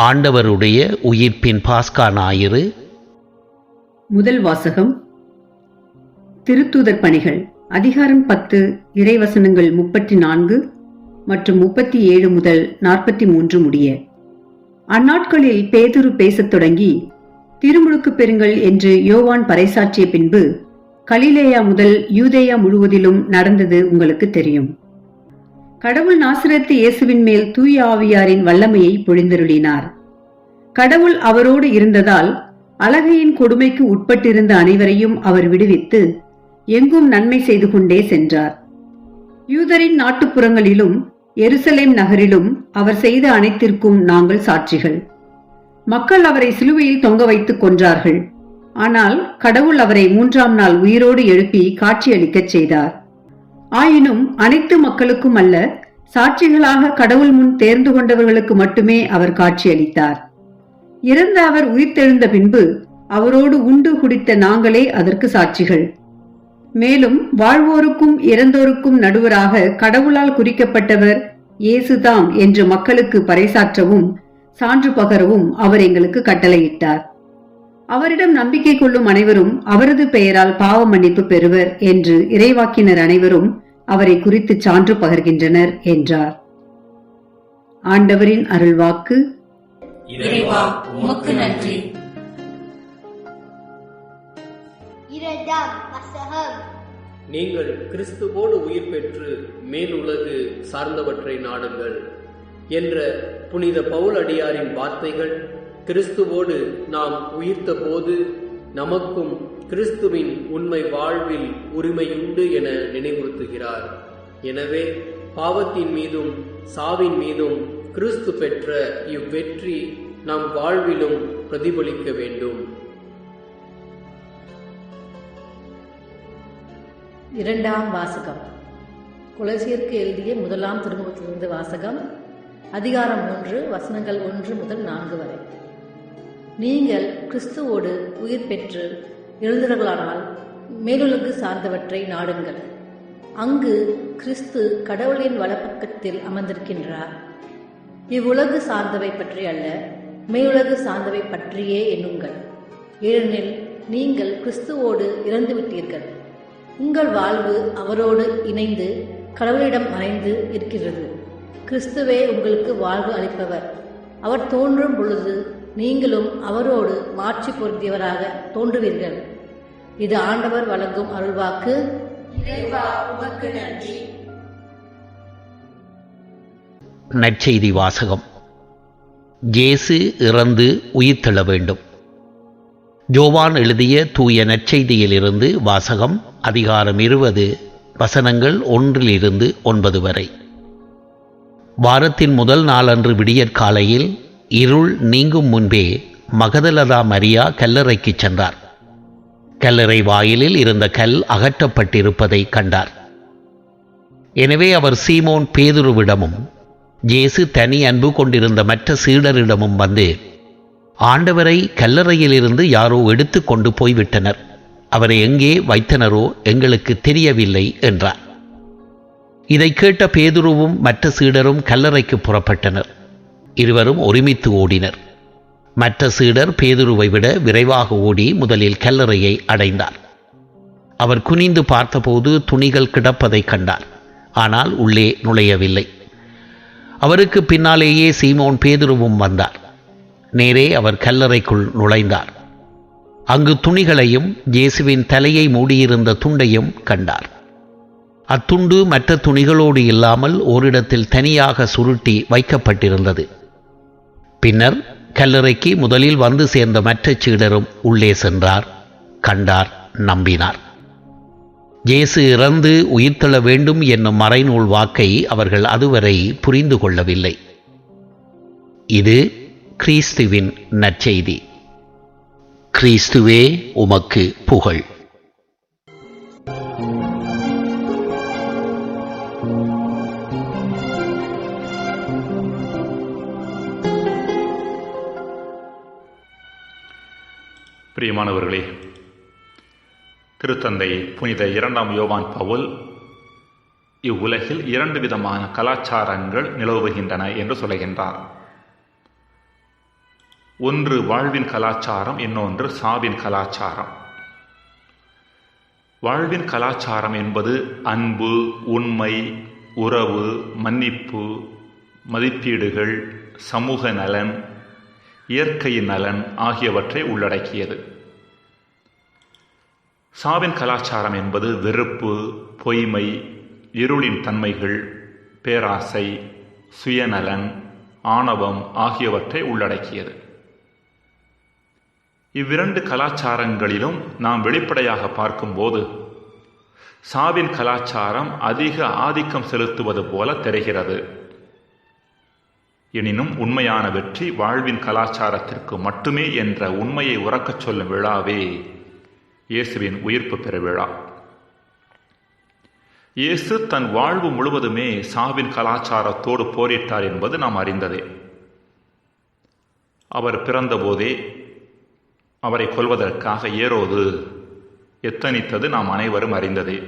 ஆண்டவருடைய உயிர்ப்பின் பாஸ்கா ஞாயிறு. முதல் வாசகம். திருத்தூதர் பணிகள். அதிகாரம் பத்து இறைவசனங்கள் முப்பத்தி நான்கு மற்றும் முப்பத்தி ஏழு முதல் நாற்பத்தி மூன்று முடிய. அந்நாட்களில் பேதுரு பேசத் தொடங்கி திருமுழுக்கு பெறுங்கள் என்று யோவான் பறைசாற்றிய பின்பு கலிலேயா முதல் யூதேயா முழுவதிலும் நடந்தது உங்களுக்கு தெரியும். கடவுள் நாசிரத்து இயேசுவின் மேல் தூய ஆவியாரின் வல்லமையை பொழிந்தருளினார். கடவுள் அவரோடு இருந்ததால் அழகையின் கொடுமைக்கு உட்பட்டிருந்த அனைவரையும் அவர் விடுவித்து எங்கும் நன்மை செய்து கொண்டே சென்றார். யூதரின் நாட்டுப்புறங்களிலும் எருசலேம் நகரிலும் அவர் செய்த அனைத்திற்கும் நாங்கள் சாட்சிகள். மக்கள் அவரை சிலுவையில் தொங்க வைத்துக் கொன்றார்கள். ஆனால் கடவுள் அவரை மூன்றாம் நாள் உயிரோடு எழுப்பி காட்சியளிக்கச் செய்தார். ஆயினும் அனைத்து மக்களுக்கும் அல்ல சாட்சிகளாக கடவுள் முன் தேர்ந்து கொண்டவர்களுக்கு மட்டுமே அவர் காட்சியளித்தார். இறந்த அவர் உயிர்த்தெழுந்த பின்பு அவரோடு உண்டு குடித்த நாங்களே அதற்கு சாட்சிகள். மேலும் வாழ்வோருக்கும் இறந்தோருக்கும் நடுவராக கடவுளால் குறிக்கப்பட்டவர் இயேசுதாம் என்று மக்களுக்கு பறைசாற்றவும் சான்று பகரவும் அவர் எங்களுக்கு கட்டளையிட்டார். அவரிடம் நம்பிக்கை கொள்ளும் அனைவரும் அவரது பெயரால் பாவ மன்னிப்பு பெறுவர் என்று இறைவாக்கினர் அனைவரும் அவரை குறித்து சான்று பகர்கின்றனர் என்றார். ஆண்டவரின் அருள்வாக்கு. இறைவா உமக்கு நன்றி. நீங்கள் கிறிஸ்துவோடு உயிர் பெற்று மேலுலகு சார்ந்தவற்றை நாடுங்கள் என்ற புனித பவுல் அடியாரின் வார்த்தைகள் கிறிஸ்துவோடு நாம் உயிர்த்த போது நமக்கும் கிறிஸ்துவின் உண்மை வாழ்வில் உரிமையுண்டு என நினைவுறுத்துகிறார். எனவே பாவத்தின் மீதும் சாவின் மீதும் கிறிஸ்து பெற்ற இவ்வெற்றி நம் வாழ்விலும் பிரதிபலிக்க வேண்டும். இரண்டாம் வாசகம். குலசியருக்கு எழுதிய முதலாம் திருமுகத்திலிருந்து வாசகம் அதிகாரம் ஒன்று வசனங்கள் ஒன்று முதல் நான்கு வரை. நீங்கள் கிறிஸ்துவோடு உயிர் பெற்று எழுந்தவர்களானால் மேலுலகு சார்ந்தவற்றை நாடுங்கள். அங்கு கிறிஸ்து கடவுளின் வலப்பக்கத்தில் அமர்ந்திருக்கின்றார். இவ்வுலகு சார்ந்தவை பற்றி அல்ல மேலுலகு சார்ந்தவை பற்றியே எண்ணுங்கள். ஏனெனில் நீங்கள் கிறிஸ்துவோடு இறந்துவிட்டீர்கள். உங்கள் வாழ்வு அவரோடு இணைந்து கடவுளிடம் மறைந்து இருக்கிறது. கிறிஸ்துவே உங்களுக்கு வாழ்வு அளிப்பவர். அவர் தோன்றும் பொழுது நீங்களும் அவரோடு மாட்சி பொருந்தியவராக தோன்றுவீர்கள். இது ஆண்டவர் வழங்கும் அருள்வாக்கு. இறைவா உமக்கு நன்றி. நற்செய்தி வாசகம். இயேசு இறந்து உயிர்த்தெழ வேண்டும். ஜோவான் எழுதிய தூய நற்செய்தியிலிருந்து வாசகம் அதிகாரம் இருபது வசனங்கள் ஒன்றிலிருந்து ஒன்பது வரை. வாரத்தின் முதல் நாளன்று விடியற்காலையில் இருள் நீங்கும் முன்பே மகதலதா மரியா கல்லறைக்குச் சென்றார். கல்லறை வாயிலில் இருந்த கல் அகற்றப்பட்டிருப்பதை கண்டார். எனவே அவர் சீமோன் பேதுருவிடமும் ஜேசு தனி அன்பு கொண்டிருந்த மற்ற சீடரிடமும் வந்து ஆண்டவரை கல்லறையிலிருந்து யாரோ எடுத்து கொண்டு போய்விட்டனர். அவரை எங்கே வைத்தனரோ எங்களுக்கு தெரியவில்லை என்றார். இதை கேட்ட பேதுருவும் மற்ற சீடரும் கல்லறைக்கு புறப்பட்டனர். இருவரும் ஒருமித்து ஓடினர். மற்ற சீடர் பேதுருவை விட விரைவாக ஓடி முதலில் கல்லறையை அடைந்தார். அவர் குனிந்து பார்த்தபோது துணிகள் கிடப்பதைக் கண்டார். ஆனால் உள்ளே நுழையவில்லை. அவருக்கு பின்னாலேயே சீமோன் பேதுருவும் வந்தார். நேரே அவர் கல்லறைக்குள் நுழைந்தார். அங்கு துணிகளையும் இயேசுவின் தலையை மூடியிருந்த துண்டையும் கண்டார். அத்துண்டு மற்ற துணிகளோடு இல்லாமல் ஓரிடத்தில் தனியாக சுருட்டி வைக்கப்பட்டிருந்தது. பின்னர் கல்லறைக்கு முதலில் வந்து சேர்ந்த மற்ற சீடரும் உள்ளே சென்றார். கண்டார் நம்பினார். இயேசு இறந்து உயிர்த்தெழ வேண்டும் என்னும் மறைநூல் வாக்கை அவர்கள் அதுவரை புரிந்து கொள்ளவில்லை. இது கிறிஸ்துவின் நற்செய்தி. கிறிஸ்துவே உமக்கு புகழ். பிரியமானவர்களே திருத்தந்தை புனித இரண்டாம் யோவான் பவுல் இவ்வுலகில் இரண்டு விதமான கலாச்சாரங்கள் நிலவுகின்றன என்று சொல்லுகின்றார். ஒன்று வாழ்வின் கலாச்சாரம் இன்னொன்று சாவின் கலாச்சாரம். வாழ்வின் கலாச்சாரம் என்பது அன்பு உண்மை உறவு மன்னிப்பு மதிப்பீடுகள் சமூக நலன் இயற்கையின் நலன் ஆகியவற்றை உள்ளடக்கியது. சாவின் கலாச்சாரம் என்பது வெறுப்பு பொய்மை இருளின் தன்மைகள் பேராசை சுயநலன் ஆணவம் ஆகியவற்றை உள்ளடக்கியது. இவ்விரண்டு கலாச்சாரங்களிலும் நாம் வெளிப்படையாக பார்க்கும்போது சாவின் கலாச்சாரம் அதிக ஆதிக்கம் செலுத்துவது போல தெரிகிறது. எனினும் உண்மையான வெற்றி வாழ்வின் கலாச்சாரத்திற்கு மட்டுமே என்ற உண்மையை உறக்கச் சொல்லும் விழாவே இயேசுவின் உயிர்ப்பு பெருவிழா இயேசு தன் வாழ்வு முழுவதுமே சாவின் கலாச்சாரத்தோடு போரிட்டார் என்பது நாம் அறிந்ததே. அவர் பிறந்தபோதே அவரை கொல்வதற்காக ஏரோது எத்தனித்தது நாம் அனைவரும் அறிந்ததே.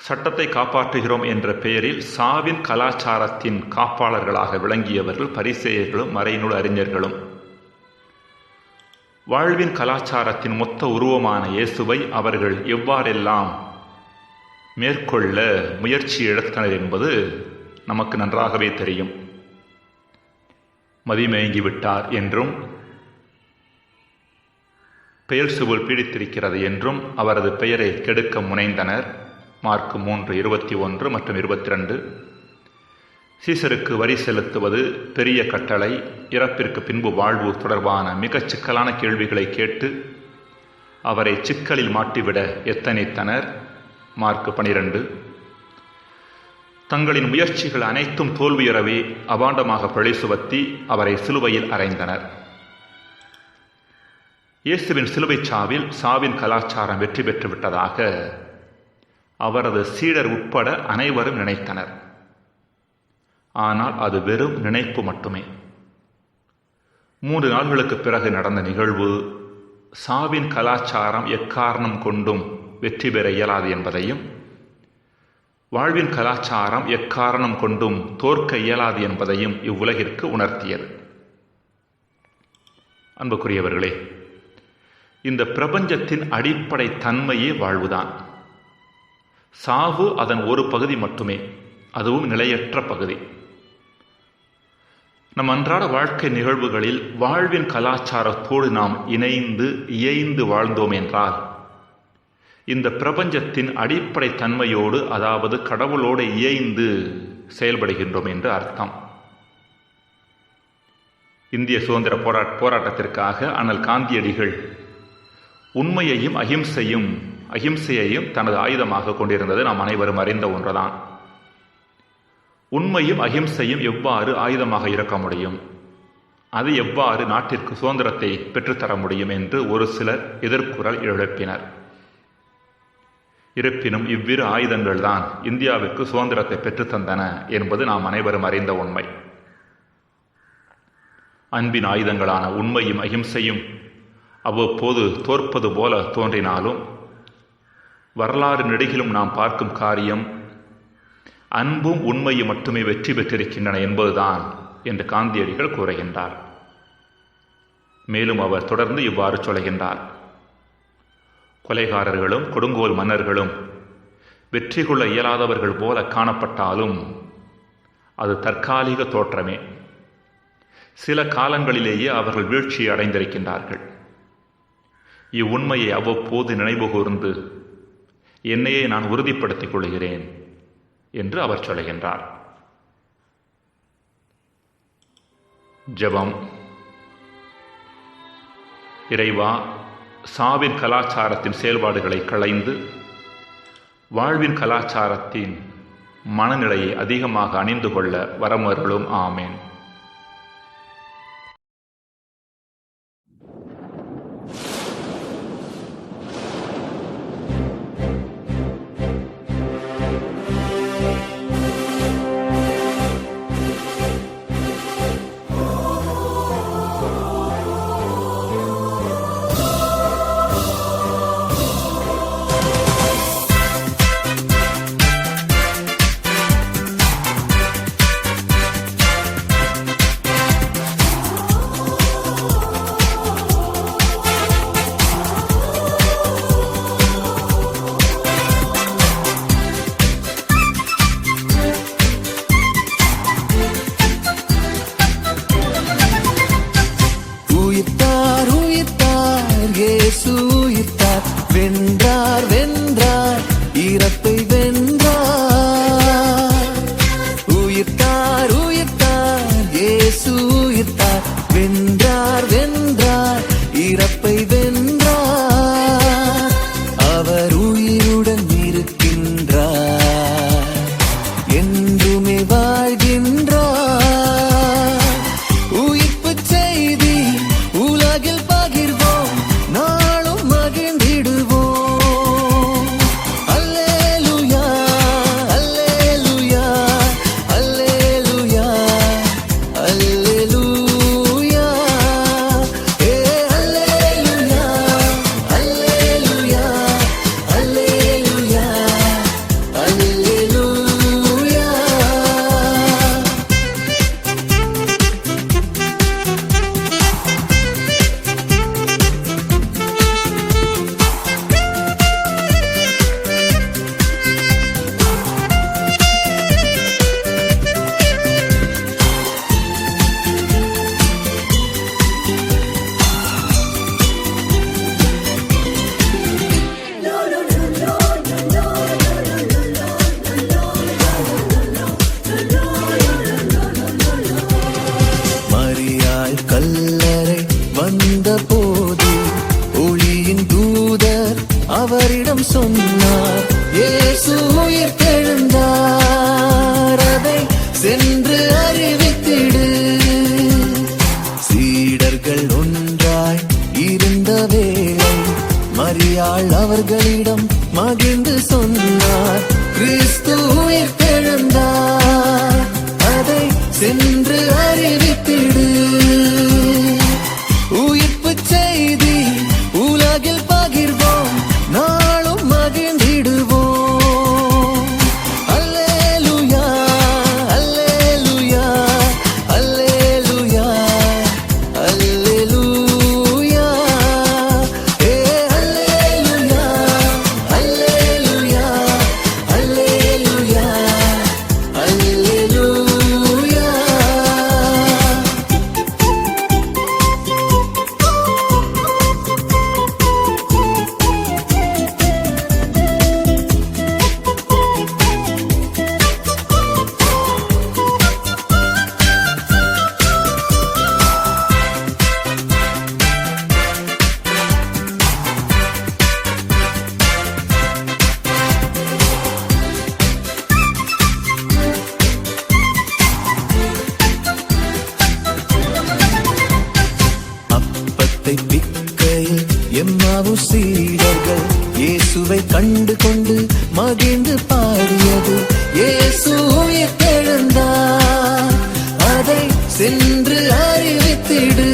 சட்டத்தை காப்பாற்றுகிறோம் என்ற பெயரில் சாவின் கலாச்சாரத்தின் காப்பாளர்களாக விளங்கியவர்கள் பரிசேயர்களும் மறைநூல் அறிஞர்களும் வாழ்வின் கலாச்சாரத்தின் மொத்த உருவமான இயேசுவை அவர்கள் எவ்வாறெல்லாம் மேற்கொள்ள முயற்சி எடுத்தனர் என்பது நமக்கு நன்றாகவே தெரியும். மதிமயங்கிவிட்டார் என்றும் பெயர் சுவல் பீடித்திருக்கிறது என்றும் அவரது பெயரை கெடுக்க முனைந்தனர். மார்க் மூன்று இருபத்தி ஒன்று மற்றும் இருபத்தி ரெண்டு. சீசருக்கு வரி செலுத்துவது பெரிய கட்டளை. இறப்பிற்கு பின்பு வாழ்வு தொடர்பான மிகச் சிக்கலான கேள்விகளை கேட்டு அவரை சிக்கலில் மாட்டிவிட எத்தனைத்தனர்? மார்க் பனிரெண்டு. தங்களின் முயற்சிகள் அனைத்தும் தோல்வியுறவே அபாண்டமாக பழி சுவத்தி அவரை சிலுவையில் அறைந்தனர். இயேசுவின் சிலுவைச் சாவில் சாவின் கலாச்சாரம் வெற்றி பெற்று விட்டதாக அவரது சீடர் உட்பட அனைவரும் நினைத்தனர். ஆனால் அது வெறும் நினைப்பு மட்டுமே. மூன்று நாள்களுக்கு பிறகு நடந்த நிகழ்வு சாவின் கலாச்சாரம் எக்காரணம் கொண்டும் வெற்றி பெற இயலாது என்பதையும் வாழ்வின் கலாச்சாரம் எக்காரணம் கொண்டும் தோற்க இயலாது என்பதையும் இவ்வுலகிற்கு உணர்த்தியது. அன்புக்குரியவர்களே இந்த பிரபஞ்சத்தின் அடிப்படை தன்மையே வாழ்வுதான். சாவு அதன் ஒரு பகுதி மட்டுமே அதுவும் நிலையற்ற பகுதி. நம் அன்றாட வாழ்க்கை நிகழ்வுகளில் வாழ்வின் கலாச்சாரத்தோடு நாம் இணைந்து இயைந்து வாழ்ந்தோம் என்றால் இந்த பிரபஞ்சத்தின் அடிப்படை தன்மையோடு அதாவது கடவுளோடு இயைந்து செயல்படுகின்றோம் என்று அர்த்தம். இந்திய சுதந்திர போரா போராட்டத்திற்காக அண்ணல் காந்தியடிகள் உண்மையையும் அகிம்சையும் அகிம்சையையும் தனது ஆயுதமாக கொண்டிருந்தது நாம் அனைவரும் அறிந்த ஒன்றுதான். உண்மையும் அகிம்சையும் எவ்வாறு ஆயுதமாக இருக்க முடியும்? அது எவ்வாறு நாட்டிற்கு சுதந்திரத்தை பெற்றுத்தர முடியும் என்று ஒரு சிலர் எதிர்குரல் எழுப்பினர். இருப்பினும் இவ்விரு ஆயுதங்கள் தான் இந்தியாவிற்கு சுதந்திரத்தை பெற்றுத்தந்தன என்பது நாம் அனைவரும் அறிந்த உண்மை. அன்பின் ஆயுதங்களான உண்மையும் அகிம்சையும் அவ்வப்போது தோற்பது போல தோன்றினாலும் வரலாறு நெடுகிலும் நாம் பார்க்கும் காரியம் அன்பும் உண்மையும் மட்டுமே வெற்றி பெற்றிருக்கின்றன என்பதுதான் என்று காந்தியடிகள் கூறுகின்றார். மேலும் அவர் தொடர்ந்து இவ்வாறு சொல்கின்றார். கொலைகாரர்களும் கொடுங்கோல் மன்னர்களும் வெற்றி கொள்ள இயலாதவர்கள் போல காணப்பட்டாலும் அது தற்காலிக தோற்றமே. சில காலங்களிலேயே அவர்கள் வீழ்ச்சியை அடைந்திருக்கின்றார்கள். இவ்வுண்மையை அவ்வப்போது நினைவு கூர்ந்து என்னையே நான் உறுதிப்படுத்திக் கொள்கிறேன். என்று அவர் சொல்லுகின்றார் ஜெபம். இறைவா சாவின் கலாச்சாரத்தின் செயல்பாடுகளை களைந்து வாழ்வின் கலாச்சாரத்தின் மனநிலையை அதிகமாக அணிந்து கொள்ள வரமருளும் ஆமேன். அவரிடம் சொன்னார். ஏசு உயிர் தெழுந்தார். அதை சென்று அறிவித்திடு. சீடர்கள் ஒன்றாய் இருந்த வேலை மரியாள் அவர்களிடம் மகிழ்ந்து சொன்னார். எம்மாவு சீடர்கள் இயேசுவை கண்டு கொண்டு மகிழ்ந்து பாடியது. இயேசு உயிர்த்தெழுந்தார் அதை சென்று அறிவித்திடு.